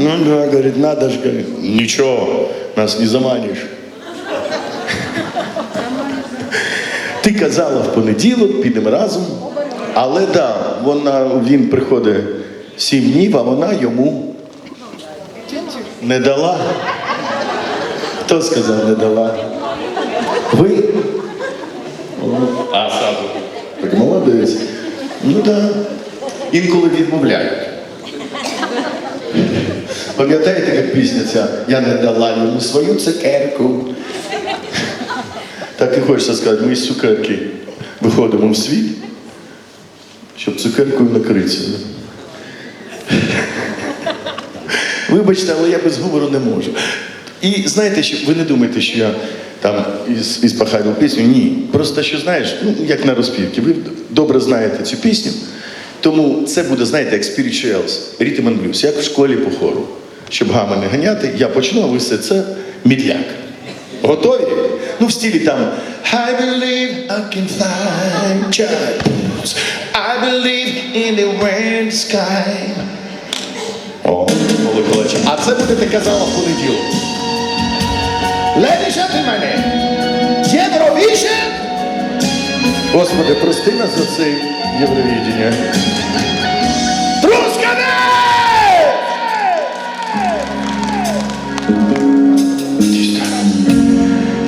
Ну да, говорит, надо же, говорит, ничего, нас не заманишь. Ти казала в понеділок, підемо разом. Але да, вона, він приходить сім днів, а вона йому не дала. Хто сказав не дала? Ви? А, сам. Так молодець. Ну так. Да. Інколи відмовляють. Пам'ятаєте, як пісня ця Я не дала йому свою цукерку. Так і хочеться сказати, ми з цукерки виходимо в світ, щоб цукеркою накритися. Вибачте, але я без гумору не можу. І знаєте, що ви не думаєте, що я там із, із похайну пісню? Ні. Просто що знаєш, ну як на розпівці, ви добре знаєте цю пісню. Тому це буде, знаєте, як spirituals, rhythm and blues, як в школі по хору. Щоб гами не ганяти, я почну, а ви все це мідляк. Готові? Ну, в стилі там I believe I can fly child. I believe in the wind sky. О, Миколаївич. А це будете казала в понеділок. Ladies and gentlemen, Євровіжн! Господи, прости нас за це Євровідення. Трускавець!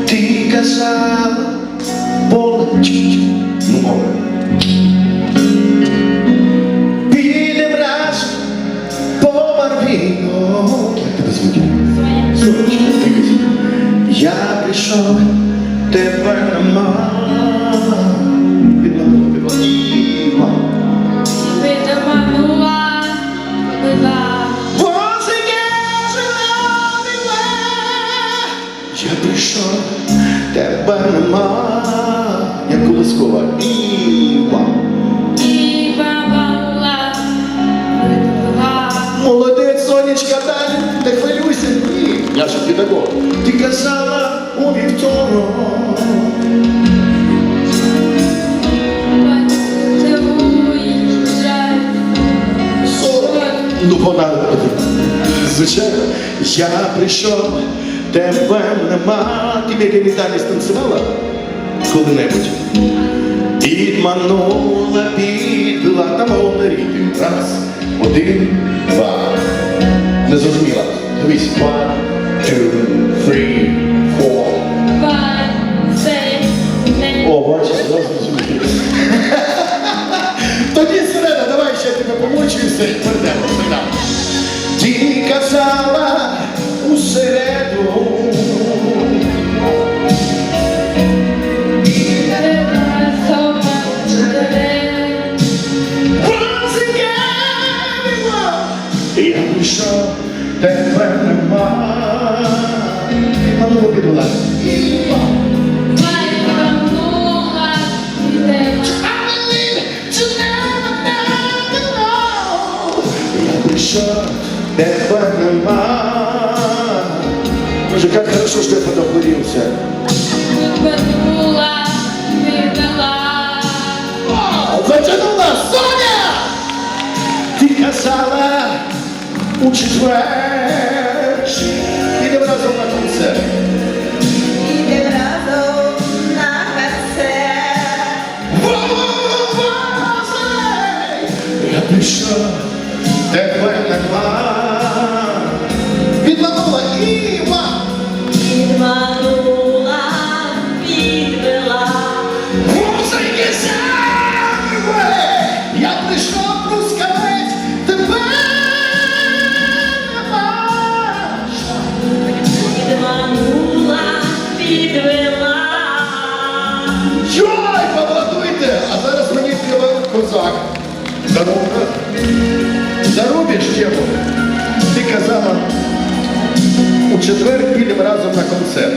Ти казала, Бога, ну, Бога. Підем раз по Барвіно. Як Прийшов, тебе нема. Як колискова. Іва. І бабала, вела. Молодець, сонечка, далі, не хвилюйся, ні. Я ж педагог. Ти казала у вівторок. Ну, вона, звичайно, я прийшов, тебе нема. Ти Мірі Віталій станцювала коли-небудь? Підманула, підвела, там головне ритм. Раз, один, два. Не зрозуміла. Дивись. One, two, three, four. О, бачиш, зараз зрозумів. Тоді сирена, давай ще тебе помочуюся і перейдемо. Ти казала у середу. Once again, Я прийшов, тебе нема. А ну, підвела. Я пришел, тебе нема. Боже, как хорошо, что я подохлурился. Затянула Соня! Ти казала у четвер. Ідемо разом на концерт. Я прийшов, тебе Зарубіж. Ти казала, у четвер підемо разом на концерт.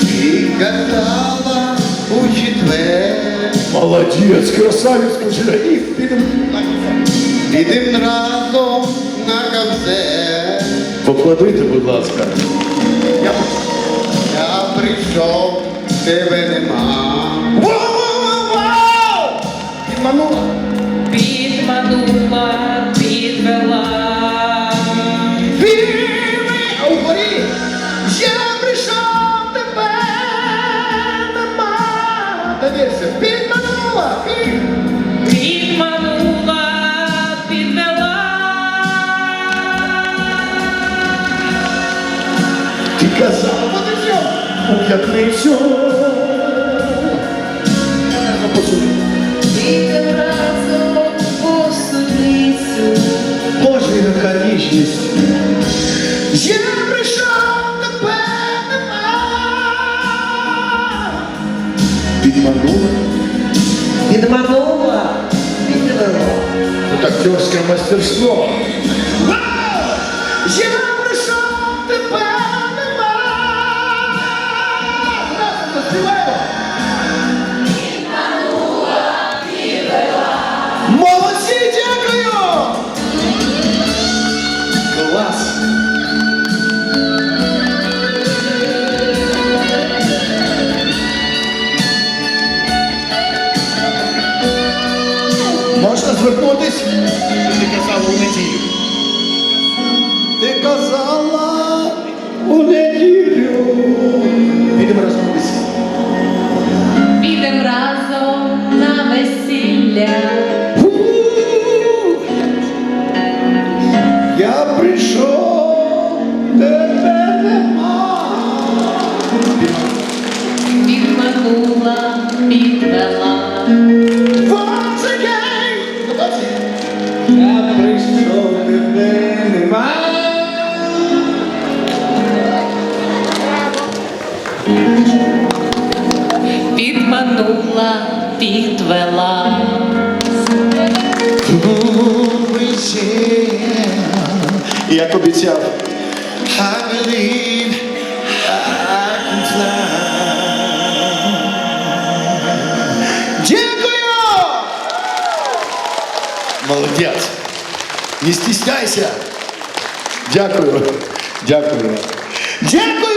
Ти казала у четвер, Молодець, красавець, скажи, і підемо на концерт. підем разом на концерт. Поплодуйте, будь ласка. Я... Я прийшов, тебе нема. Вау-вау-вау! Підманула. підманула, підвела. Вірми, а вгорі я прийшов тебе нема. Довірся, підманула, під. Підманула, підвела. Ти казав, подився, у п'ятницю. Я прийшов тебе нема. Підманула. Підманула, підвела. Вот актерское мастерство. Я прийшов тебе нема. Можна звернутись? Ти казала у неділю. Ти казала у неділю. Як обіцяв. I believe I can fly. Дякую! Молодець. Не стісняйся. Дякую. Дякую. Дякую, Трускавець, люди добрі!